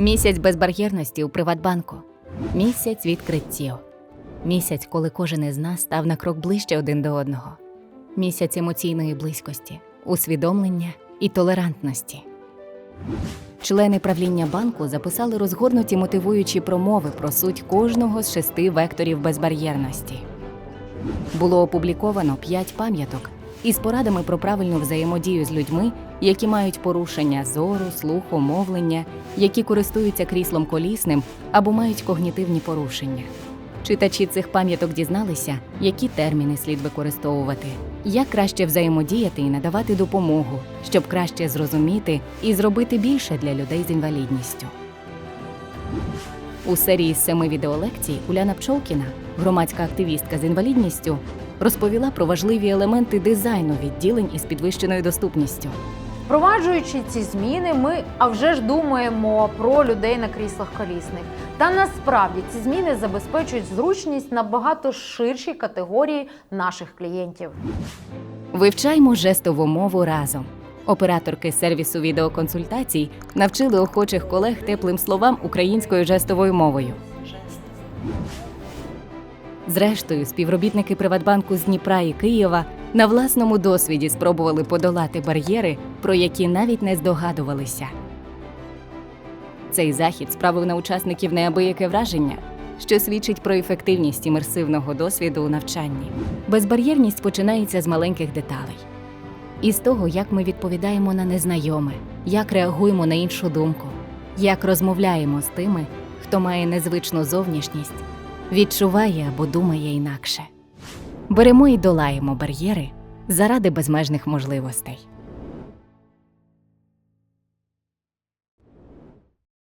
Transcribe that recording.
Місяць безбар'єрності у Приватбанку. Місяць відкриттів. Місяць, коли кожен із нас став на крок ближче один до одного. Місяць емоційної близькості, усвідомлення і толерантності. Члени правління банку записали розгорнуті мотивуючі промови про суть кожного з шести векторів безбар'єрності. Було опубліковано п'ять пам'яток із порадами про правильну взаємодію з людьми, які мають порушення зору, слуху, мовлення, які користуються кріслом колісним або мають когнітивні порушення. Читачі цих пам'яток дізналися, які терміни слід використовувати, як краще взаємодіяти і надавати допомогу, щоб краще зрозуміти і зробити більше для людей з інвалідністю. У серії семи відеолекцій Уляна Пчолкіна, громадська активістка з інвалідністю, розповіла про важливі елементи дизайну відділень із підвищеною доступністю. Впроваджуючи ці зміни, ми а вже ж думаємо про людей на кріслах колісних. Та насправді ці зміни забезпечують зручність набагато ширшій категорії наших клієнтів. Вивчаймо жестову мову разом. Операторки сервісу відеоконсультацій навчили охочих колег теплим словам українською жестовою мовою. Зрештою, співробітники Приватбанку з Дніпра і Києва на власному досвіді спробували подолати бар'єри, про які навіть не здогадувалися. Цей захід справив на учасників неабияке враження, що свідчить про ефективність імерсивного досвіду у навчанні. Безбар'єрність починається з маленьких деталей. Із того, як ми відповідаємо на незнайоме, як реагуємо на іншу думку, як розмовляємо з тими, хто має незвичну зовнішність, відчуває або думає інакше. Беремо і долаємо бар'єри заради безмежних можливостей.